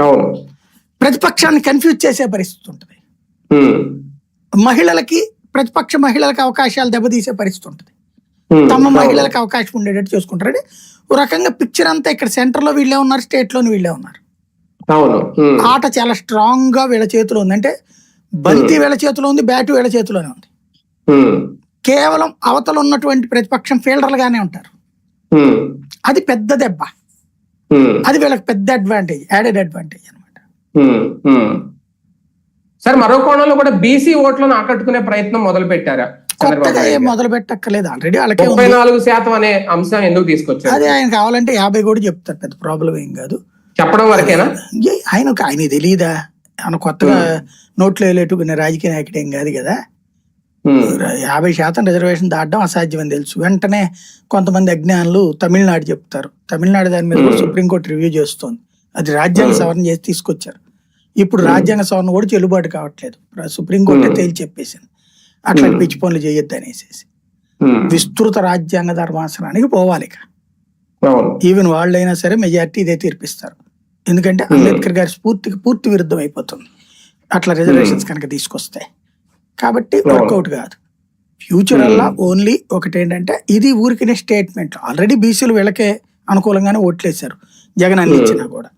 అవును. ప్రతిపక్షాన్ని కన్ఫ్యూజ్ చేసే పరిస్థితి ఉంటుంది. మహిళలకి ప్రతిపక్ష మహిళలకు అవకాశాలు దెబ్బతీసే పరిస్థితి ఉంటుంది. తమ. మహిళలకు అవకాశం ఉండేటట్టు చూసుకుంటారు అంటే ఓ రకంగా పిక్చర్ అంతా ఇక్కడ సెంటర్లో వీళ్ళే ఉన్నారు స్టేట్లోని వీళ్ళే ఉన్నారు. ఆట చాలా స్ట్రాంగ్గా వీళ్ళ చేతిలో ఉంది. అంటే బంతి వీళ్ళ చేతిలో ఉంది బ్యాట్ వీళ్ళ చేతిలోనే ఉంది. కేవలం అవతల ఉన్నటువంటి ప్రతిపక్షం ఫీల్డర్లుగానే ఉంటారు. అది పెద్ద దెబ్బ. అది వీళ్ళకి పెద్ద అడ్వాంటేజ్ యాడెడ్ అడ్వాంటేజ్ అనమాట. సార్ మరో కోణంలో కూడా బీసీ ఓట్లను ఆకట్టుకునే ప్రయత్నం మొదలు పెట్టారా? మొదలు పెట్టక్కర్లేదు ఆల్రెడీ వాళ్ళకే ముప్పై నాలుగు శాతం అనే అంశం ఎందుకు తీసుకొచ్చారు? అదే ఆయన కావాలంటే యాభై కూడా చెప్తారు. పెద్ద ప్రాబ్లం ఏం కాదు. చెప్పడం వరకేనా? ఏ, ఆయనకు ఆయన తెలియదా ఆయన కొత్తగా నోట్లో వేలేట్టుకునే రాజకీయ నాయకుడు ఏం కాదు కదా. యాభై శాతం రిజర్వేషన్ దాటడం అసాధ్యం అని తెలుసు. వెంటనే కొంతమంది అజ్ఞానులు తమిళనాడు చెప్తారు. తమిళనాడు దాని మీద. సుప్రీంకోర్టు రివ్యూ చేస్తోంది. అది రాజ్యాంగ. సవరణ చేసి తీసుకొచ్చారు. ఇప్పుడు రాజ్యాంగ సవరణ కూడా చెల్లుబాటు కావట్లేదు. సుప్రీంకోర్టు. తేల్చి చెప్పేసింది. అట్లా. పిచ్చి పనులు చేయొద్దు అనేసి విస్తృత రాజ్యాంగ ధర్మాసనానికి పోవాలి ఇక. ఈవెన్ వాళ్ళైనా సరే మెజారిటీ ఇదే తీర్పిస్తారు. ఎందుకంటే. అంబేద్కర్ గారి స్ఫూర్తికి పూర్తి విరుద్ధం అయిపోతుంది అట్లా రిజర్వేషన్స్ కనుక తీసుకొస్తే. కాబట్టి. వర్కౌట్ కాదు ఫ్యూచర్ Hmm. అలా ఓన్లీ ఒకటి ఏంటంటే ఇది ఊరికినే స్టేట్మెంట్ ఆల్రెడీ బీసీలు వీళ్ళకే అనుకూలంగానే ఓట్లేశారు జగన్ అన్ని Hmm. ఇచ్చినా కూడా